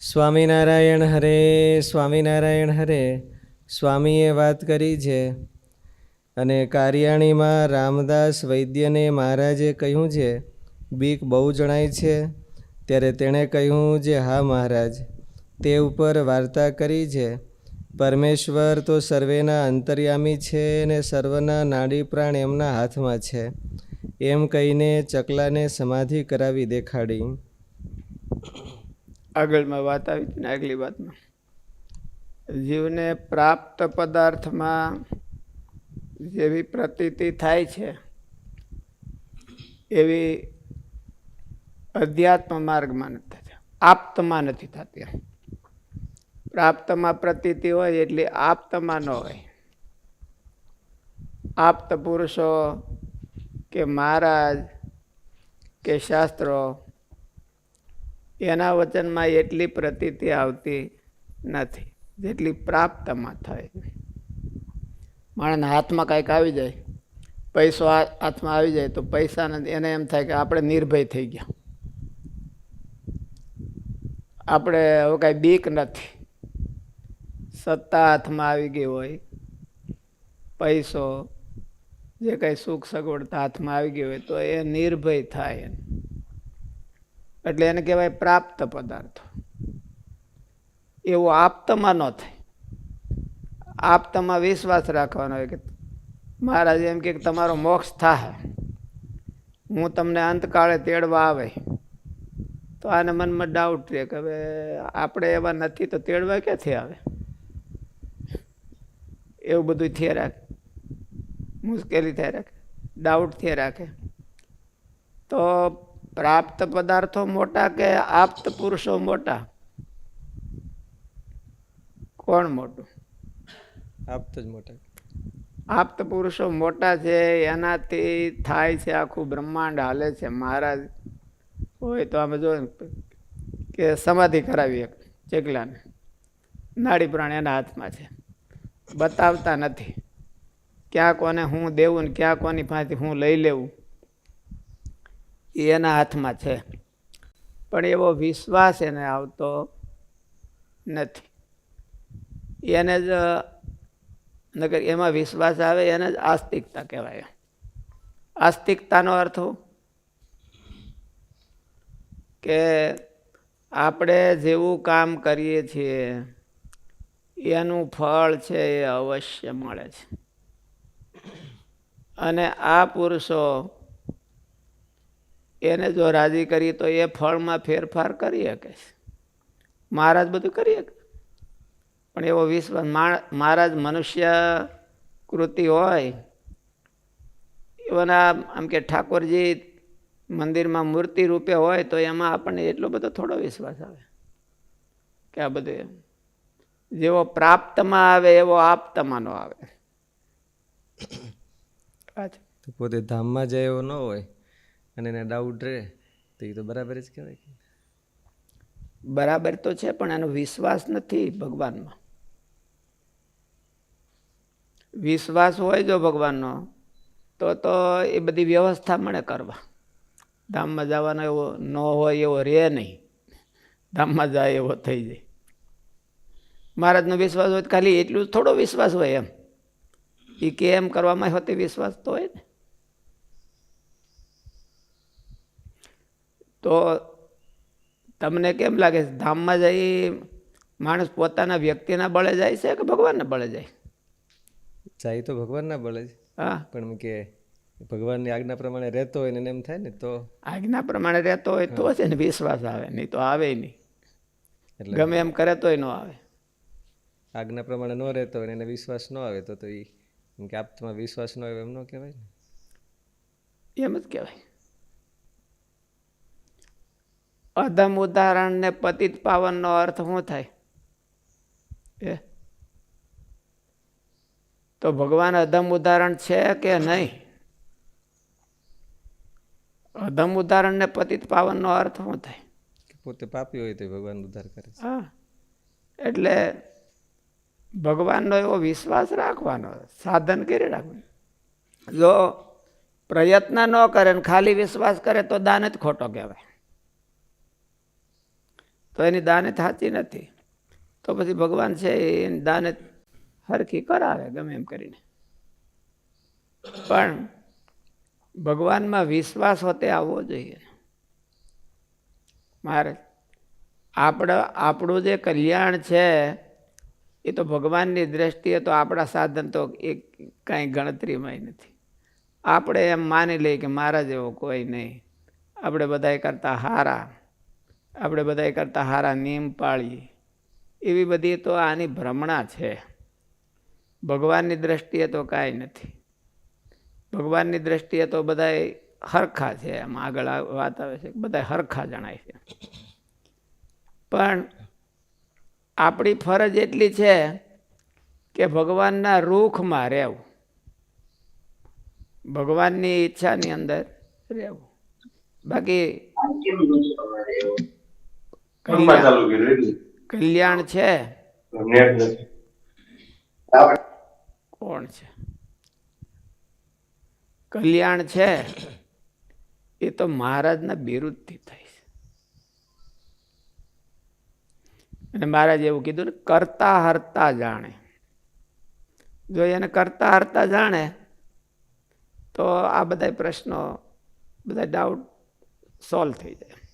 સ્વામિનારાયણ હરે સ્વામિનારાયણ હરે, સ્વામીએ વાત કરી છે અને કારિયાણીમાં રામદાસ વૈદ્યને મહારાજે કહ્યું છે, બીક બહુ જણાય છે. ત્યારે તેણે કહ્યું જે હા મહારાજ, તે ઉપર વાર્તા કરી છે. પરમેશ્વર તો સર્વેના અંતર્યામી છે અને સર્વના નાડી પ્રાણ એમના હાથમાં છે. એમ કહીને ચકલાને સમાધિ કરાવી દેખાડી. આગળમાં વાત આવી હતી ને આગલી વાતમાં. જીવને પ્રાપ્ત પદાર્થમાં જેવી પ્રતીતિ થાય છે, એવી અધ્યાત્મ માર્ગમાં નથી થતી. આપ્તમાં નથી થતી પ્રાપ્તમાં પ્રતીતિ હોય એટલે આપ્તમાં ન હોય. આપ્ત પુરુષો કે મહારાજ કે શાસ્ત્રો એના વચનમાં એટલી પ્રતીતિ આવતી નથી, જેટલી પ્રાપ્તમાં થાય. માણસના હાથમાં કાંઈક આવી જાય, પૈસો હાથમાં આવી જાય તો પૈસા નથી એને એમ થાય કે આપણે નિર્ભય થઈ ગયા. આપણે હવે કાંઈ બીક નથી. સત્તા હાથમાં આવી ગઈ હોય, પૈસો જે કાંઈ સુખ સગવડતા હાથમાં આવી ગઈ હોય તો એ નિર્ભય થાય એને. એટલે એને કહેવાય પ્રાપ્ત પદાર્થો. એવો આપતમાં ન થાય. આપતમાં વિશ્વાસ રાખવાનો હોય કે મહારાજ એમ કે તમારો મોક્ષ થાય હું તમને અંતકાળે તેડવા આવે. તો આને મનમાં ડાઉટ રહે કે હવે આપણે એવા નથી તો તેડવા ક્યાંથી આવે? એવું બધું થયા રાખે. મુશ્કેલી થઈ રાખે. ડાઉટ થયા રાખે. તો પ્રાપ્ત પદાર્થો મોટા કે આપ્ત પુરુષો મોટા? કોણ મોટું? આપતો જ મોટા. આપ્ત પુરુષો મોટા છે એનાથી થાય છે આખું બ્રહ્માંડ હાલે છે. મહારાજ હોય તો અમે જો કે સમાધિ કરાવી એક ચેકલાને. નાડી પ્રાણ એના હાથમાં છે. બતાવતા નથી. ક્યાં કોને હું દેવું ને ક્યાં કોની પાસેથી હું લઈ લેવું? એ એના હાથમાં છે. પણ એવો વિશ્વાસ એને આવતો નથી. એને જ નગર એમાં વિશ્વાસ આવે એને જ આસ્તિકતા કહેવાય. આસ્તિકતાનો અર્થ કે આપણે જેવું કામ કરીએ છીએ, એનું ફળ છે એ અવશ્ય મળે છે. અને આ પુરુષો એને જો રાજી કરીએ તો એ ફળમાં ફેરફાર કરી શકે મહારાજ બધું કરી શકે પણ એવો વિશ્વાસ મહારાજ મનુષ્ય કૃતિ હોય, એવાના આમ કે ઠાકોરજી મંદિરમાં મૂર્તિ રૂપે હોય તો એમાં આપણને એટલો બધો થોડો વિશ્વાસ આવે. કે આ બધું એમ. જેવો પ્રાપ્તમાં આવે એવો આપતમાં નો આવે પોતે ધામમાં જાય એવો ન હોય. અને એને ડાઉટ રહે, તો એ તો બરાબર જ કહેવાય કે. બરાબર તો છે, પણ એનો વિશ્વાસ નથી ભગવાનમાં વિશ્વાસ હોય જો ભગવાનનો, તો તો એ બધી વ્યવસ્થા મળે કરવા. ધામમાં જવાનો એવો ન હોય એવો રહે નહીં. ધામમાં જાય એવો થઈ જાય. મહારાજનો વિશ્વાસ હોય ખાલી એટલું થોડો વિશ્વાસ હોય એમ. એ કેમ કરવામાં હોતી વિશ્વાસ તો હોય ને. તો તમને કેમ લાગે? છે ધામમાં જઈ માણસ પોતાના વ્યક્તિના બળે જાય છે કે ભગવાનના બળે જાય? જાય તો ભગવાનના બળે જ. હા. પણ કે ભગવાનની આજ્ઞા પ્રમાણે રહેતો હોય ને એમ થાય ને તો? આજ્ઞા પ્રમાણે રહેતો હોય તો છે ને વિશ્વાસ આવે નહીં તો આવે નહીં. એટલે ગમે એમ કરે તોય ન આવે. આજ્ઞા પ્રમાણે ન રહેતો હોય એને વિશ્વાસ ન આવે તો તો એ એમ કે આપમાં વિશ્વાસ ન આવે એમ ન કહેવાય ને? એમ જ કહેવાય. અધમ ઉદાહરણ ને પતિત પાવનનો અર્થ શું થાય? એ? તો ભગવાન અધમ ઉદાહરણ છે કે નહીં? અધમ ઉદાહરણ ને પતિત પાવનનો અર્થ શું થાય? પોતે પાપી હોય તો ભગવાન ઉદ્ધાર કરે હા. એટલે ભગવાનનો એવો વિશ્વાસ રાખવાનો સાધન કરી રાખવાનું. જો પ્રયત્ન ન કરે ને ખાલી વિશ્વાસ કરે તો દાન જ ખોટો કહેવાય. તો એની દાને થતી નથી. તો પછી ભગવાન છે એની દાને હરખી કરાવે ગમે એમ કરીને. પણ ભગવાનમાં વિશ્વાસ હોતે આવવો જોઈએ. મારે આપણા આપણું જે કલ્યાણ છે, એ તો ભગવાનની દ્રષ્ટિએ તો આપણા સાધન તો એક કાંઈ ગણતરીમાંય નથી. આપણે એમ માની લઈએ કે મારા જેવો કોઈ નહીં. આપણે બધાય કરતાં હારા. આપણે બધાએ કરતાં હારા નિયમ પાળીએ એવી બધી તો આની ભ્રમણા છે. ભગવાનની દ્રષ્ટિએ તો કાંઈ નથી. ભગવાનની દ્રષ્ટિએ તો બધાય હરખા છે. એમ આગળ વાત આવે છે બધા હરખા જણાય છે. પણ આપણી ફરજ એટલી છે કે ભગવાનના રૂખમાં રહેવું. ભગવાનની ઈચ્છાની અંદર રહેવું. બાકી કામમાં ચાલુ કર્યું એટલે. કલ્યાણ છે? નેટ નથી. કોણ છે? કલ્યાણ છે? એ તો મહારાજના બિરુદથી થાય છે અને મહારાજ એવું કીધું ને કરતા હરતા જાણે. જો એને કરતા હરતા જાણે તો આ બધા પ્રશ્નો બધા ડાઉટ સોલ્વ થઈ જાય.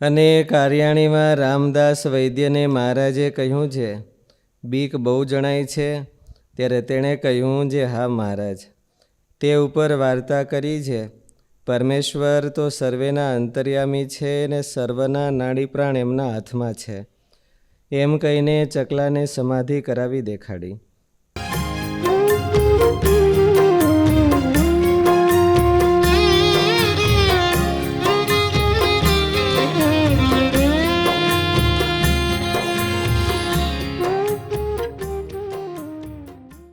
અને કાર્યાણીમાં રામદાસ વૈદ્યને મહારાજે કહ્યું છે, બીક બહુ જણાય છે. ત્યારે તેણે કહ્યું જે હા, મહારાજ, તે ઉપર વાર્તા કરી છે. પરમેશ્વર તો સર્વેના અંતર્યામી છે ને સર્વના નાડી પ્રાણ એમના હાથમાં છે. એમ કહીને ચકલાને સમાધિ કરાવી દેખાડી.